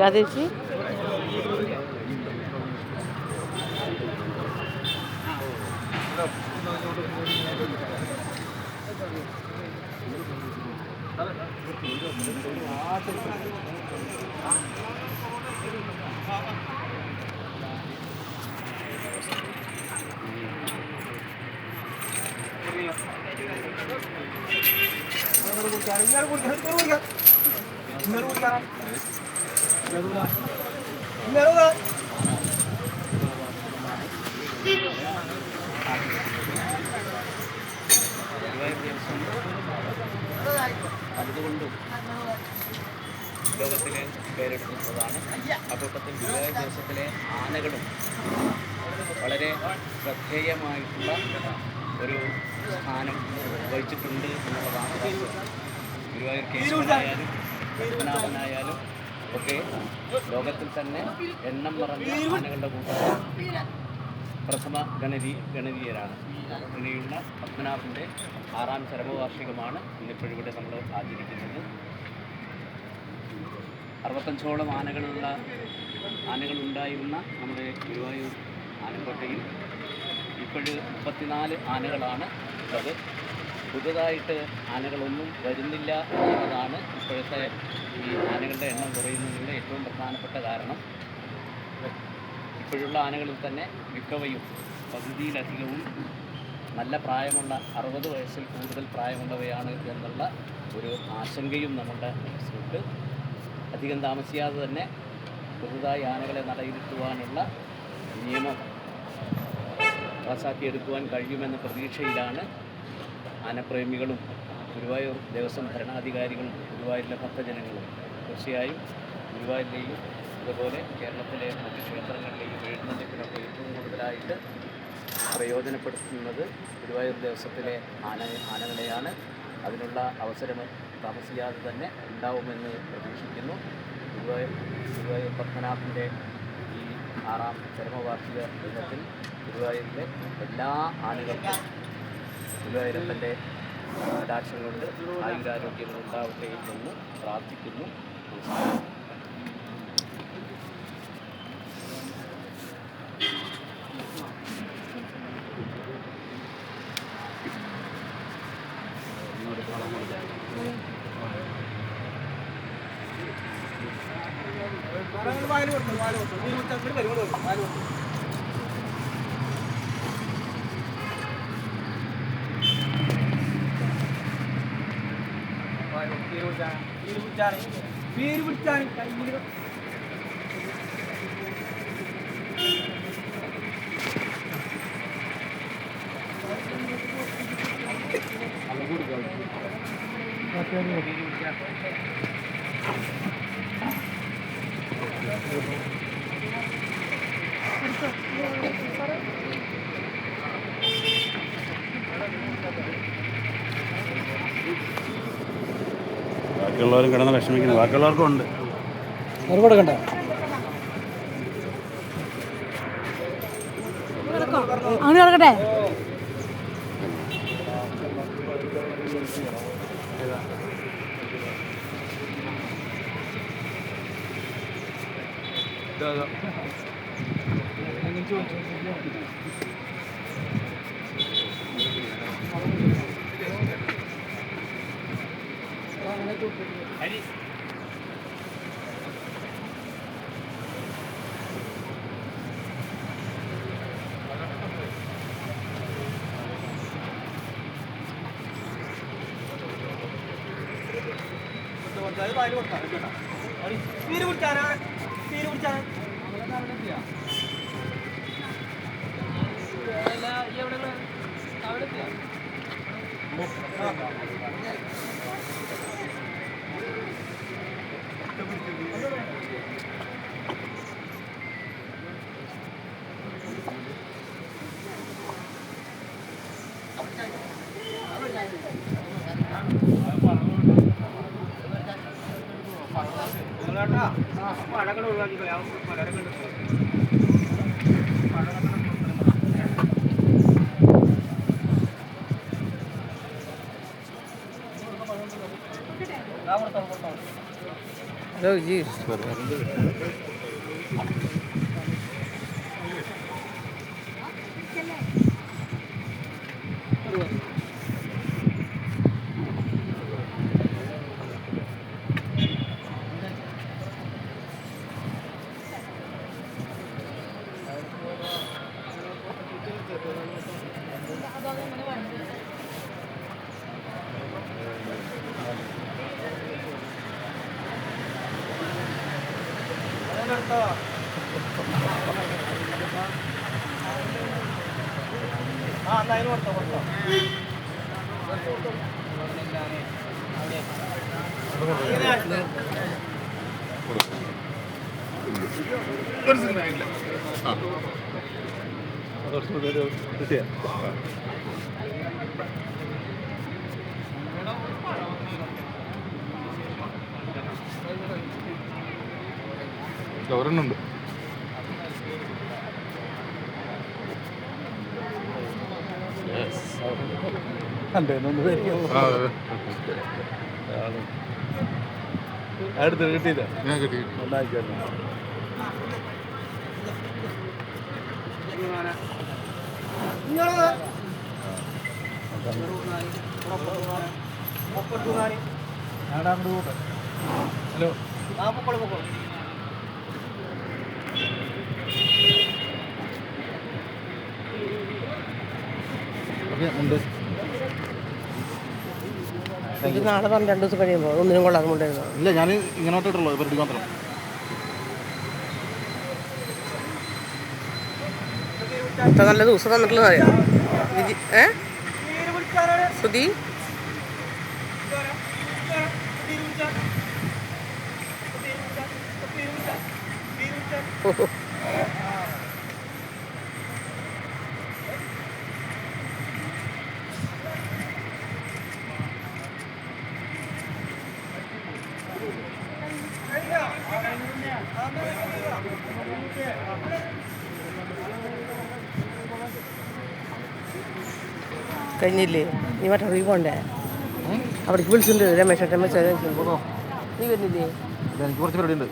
लगा दे मेरे को चार मेरे को घर तो हो गया। मेरे को चार അതുകൊണ്ടും ലോകത്തിലെ പേരെടുക്കുന്നതാണ് അക്കൂട്ടത്തിൽ ഗുരുവായൂർ ദിവസത്തിലെ ആനകളും വളരെ ശ്രദ്ധേയമായിട്ടുള്ള ഒരു സ്ഥാനം വഹിച്ചിട്ടുണ്ട് എന്നുള്ളതാണ്. ഗുരുവായൂർ കേശവനായാലും പത്മനാഭനായാലും ഒക്കെ ലോകത്തിൽ തന്നെ എണ്ണം പറഞ്ഞ ആനകളുടെ കൂട്ടം പ്രഥമ ഗണരീ ഗണരീയരാണ് അങ്ങനെയുള്ള പത്മനാഭന്റെ ആറാം ചരമവാർഷികമാണ് ഇന്നിപ്പോഴിവിടെ നമ്മൾ ആചരിക്കുന്നത്. അറുപത്തഞ്ചോളം ആനകളുള്ള ആനകളുണ്ടായിരുന്ന നമ്മുടെ ഗുരുവായൂർ ആനക്കോട്ടയിൽ ഇപ്പോഴ് മുപ്പത്തിനാല് ആനകളാണ് ഉള്ളത്. പുതുതായിട്ട് ആനകളൊന്നും വരുന്നില്ല എന്നതാണ് ഇപ്പോഴത്തെ ഈ ആനകളുടെ എണ്ണം കുറയുന്നതിന്റെ ഏറ്റവും പ്രധാനപ്പെട്ട കാരണം. ഇപ്പോഴുള്ള ആനകളിൽ തന്നെ മിക്കവയും പകുതിയിലധികവും നല്ല പ്രായമുള്ള അറുപത് വയസ്സിൽ കൂടുതൽ പ്രായമുള്ളവയാണ് എന്നുള്ള ഒരു ആശങ്കയും നമ്മുടെ മനസ്സിലുണ്ട്. അധികം താമസിയാതെ തന്നെ പുതുതായി ആനകളെ നടയിരുത്തുവാനുള്ള നിയമം പാസാക്കിയെടുക്കുവാൻ കഴിയുമെന്ന പ്രതീക്ഷയിലാണ് ആനപ്രേമികളും ഗുരുവായൂർ ദേവസ്വം ഭരണാധികാരികളും ഗുരുവായൂരിലെ ഭക്തജനങ്ങളും തീർച്ചയായും ഗുരുവായൂരിലെയും അതുപോലെ കേരളത്തിലെ മറ്റ് ക്ഷേത്രങ്ങളിലെയും എഴുന്നള്ളിപ്പിനൊക്കെ ഏറ്റവും കൂടുതലായിട്ട് പ്രയോജനപ്പെടുത്തുന്നത് ഗുരുവായൂർ ദേവസ്വത്തിലെ ആന ആനകളെയാണ്. അതിനുള്ള അവസരം താമസിയാതെ തന്നെ ഉണ്ടാവുമെന്ന് പ്രതീക്ഷിക്കുന്നു. ഗുരുവായൂർ ഗുരുവായൂർ പത്മനാഭന്റെ ആറാം ചരമവാർഷിക ദിനത്തിൽ ഗുരുവായൂരിലെ എല്ലാ ആനകൾക്കും ഗുരുവായൂരപ്പന്റെ ദാക്ഷം കൊണ്ട് ആയുരാരോഗ്യങ്ങൾ ഉണ്ടാവട്ടെ എന്ന് പ്രാർത്ഥിക്കുന്നു. పేరు పిచ్చాను పేరు పిచ్చాను కళ్ళు Thank you. ബാക്കിയുള്ളവരും കിടന്ന് വിഷമിക്കുന്നു. ബാക്കിയുള്ളവർക്കും ഉണ്ട്. ഒരുപാട് കൊടുക്കണ്ട അങ്ങനെ കിടക്കട്ടെ പേര് വിളിച്ചാനാ പേര് വിളിച്ചാനാ అడగడం ఇవ్వాలి అడగడం రావడతాం കൊടുത്തോ ഹലോ ജി ആ. എന്നാ അതിന് കൊടുത്തോ കൊടുത്തോ ഒരെണ്ണുണ്ട് അടുത്ത് കിട്ടിയില്ല? ഞാൻ കിട്ടി ഹലോ. ആ പൊക്കോളൂ പൊക്കോളൂ. ഇത് നാളെ പറഞ്ഞ് രണ്ട് ദിവസം കഴിയുമ്പോൾ ഒന്നിനും കൊള്ളാതെ കൊണ്ടുവരുന്നത്. ഇല്ല ഞാൻ ഇങ്ങനോട്ടിട്ടുള്ളൂ ഇവരുടെ മാത്രം. ഇത്ര നല്ല ദിവസം തന്നിട്ടുള്ളത് അറിയാം? ഏ? പീര് പിടിച്ചാനാണ് കഴിഞ്ഞില്ലേ? നീ മറ്റേ റീ പോണ്ടേ? അവിടേക്ക് വിളിച്ചിട്ടുണ്ട് രമേശ് രമേശ് നീ വരുന്നില്ലേ? എനിക്ക് കുറച്ച് പരിപാടി ഉണ്ട്